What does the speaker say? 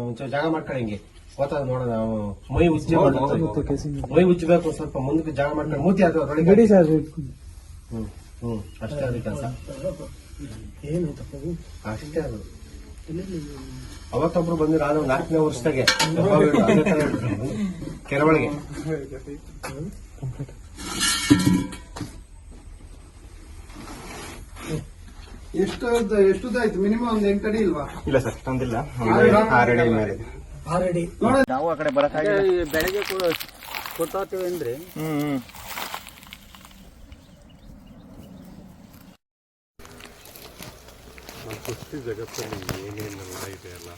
ಒಂಚೂರು ಜಾಗ ಮಾಡ್ಕೊಳ್ಳಿ ಹಿಂಗೆ ಗೊತ್ತಾದ ನೋಡೋಣ ನಾವು ಮೈ ಉಚ್ಚ ಮೈ ಉಚ್ಚಬೇಕು ಸ್ವಲ್ಪ ಮುಂದಕ್ಕೆ ಜಾಗ ಮಾಡ್ಕೊಂಡು ಮೂತಿ ಅದು ಹ್ಮ್ ಹ್ಮ್ ಅಷ್ಟೇ ಅದು ಕೆಲಸ. ಅಷ್ಟೇ ಅದು. ಅವತ್ತೊಬ್ರು ಬಂದಿರ ಆದ್ರೆ ಒಂದು ನಾಲ್ಕನೇ ವರ್ಷದಾಗೆ ಕೆರವಳಿಗೆ. ಎಷ್ಟು ಎಷ್ಟುದಾಯ್ತು ಮಿನಿಮಮ್ ಒಂದು ಎಂಟು ಅಡಿ ಇಲ್ವಾ? ಇಲ್ಲ ಸರ್ ತಂದಿಲ್ಲ. ಆರಡಿ ಮೇಲೆ. ನಾವು ಆ ಕಡೆ ಬರಕ್ಕಾಗಿಲ್ಲ ಬೆಳಗ್ಗೆ ಕೊಟ್ಟೋಗ್ತೀವಿ ಅಂದ್ರೆ. ಹ್ಮ್ ಜಗತ್ತಲ್ಲಿ ಏನೇನೆಲ್ಲ ಇದೆಯಲ್ಲ